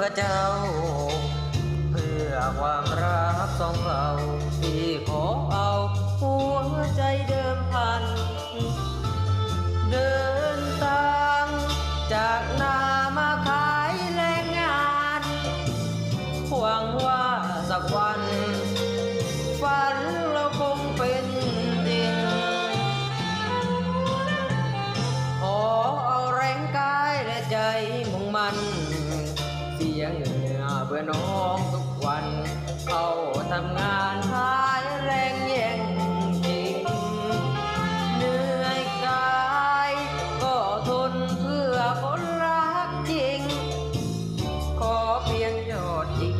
เพื่อเจ้า เพื่อความรักสองเราที่ขอเอาหัวใจเดิมพัน เดินทางจากนามาขายแรงงาน หวังว่าสักวัน เสียเหงื่อเพื่อน้องทุกวันเอาทำงานหายแรงแย่งจริงเหนื่อยกายก็ทนเพื่อคนรักจริง ขอเพียงยอดจริง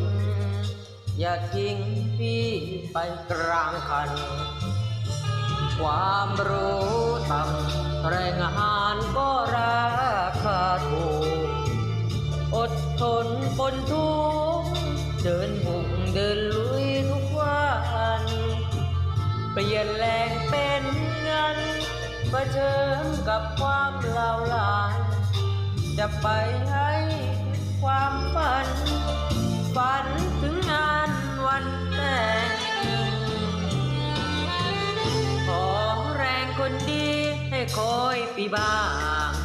อย่าทิ้งพี่ไปกลางคัน ความรู้ต่ำแรงหา นทุกเดินบุกเดินลุยทุกวันเปลี่ยนแรงเป็นเงินเผชิญกับความเล่าลานจะไปให้ถึงความฝัน ฝันถึงงานวันแต่งขอแรงคนดีให้คอยปีบ้าง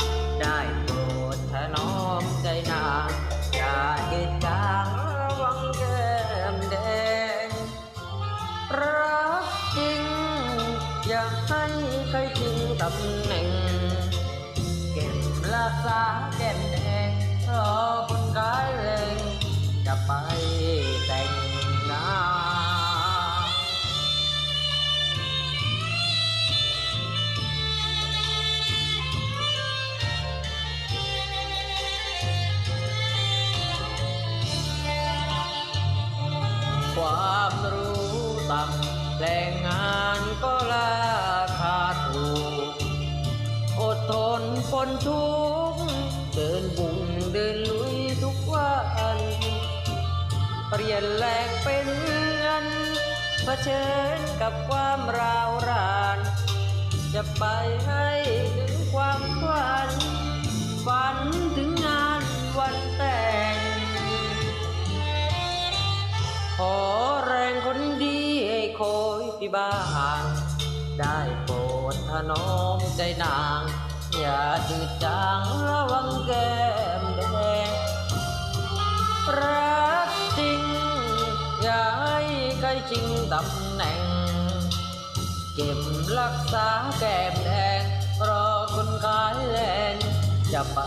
อย่าให้ใครทิ้งตำแหน่ง เก็บรักษาแก้มแดงรอคนกายแรงจะไปแต่งงานความรู้ต่ำ แรงงานก็ราคาถูก อดทนฝนทุกเดินบุงเดินลุยทุกวันเปลี่ยนแลกเป็นเงินเผชิญกับความราวราน จะไปให้ถึงความฝัน ที่บ้านได้โปรดถนอมใจนาง อย่าจืดจางระวังแก้มแดงรักจริง อย่าให้ใครจริงตำแหน่ง เก็บรักษาแก้มแดง รอคนขายแลนจะไป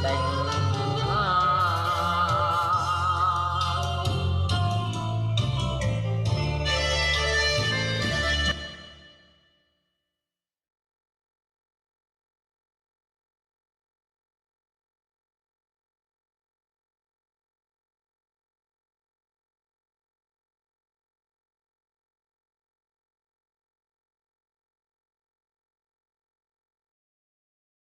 แต่ง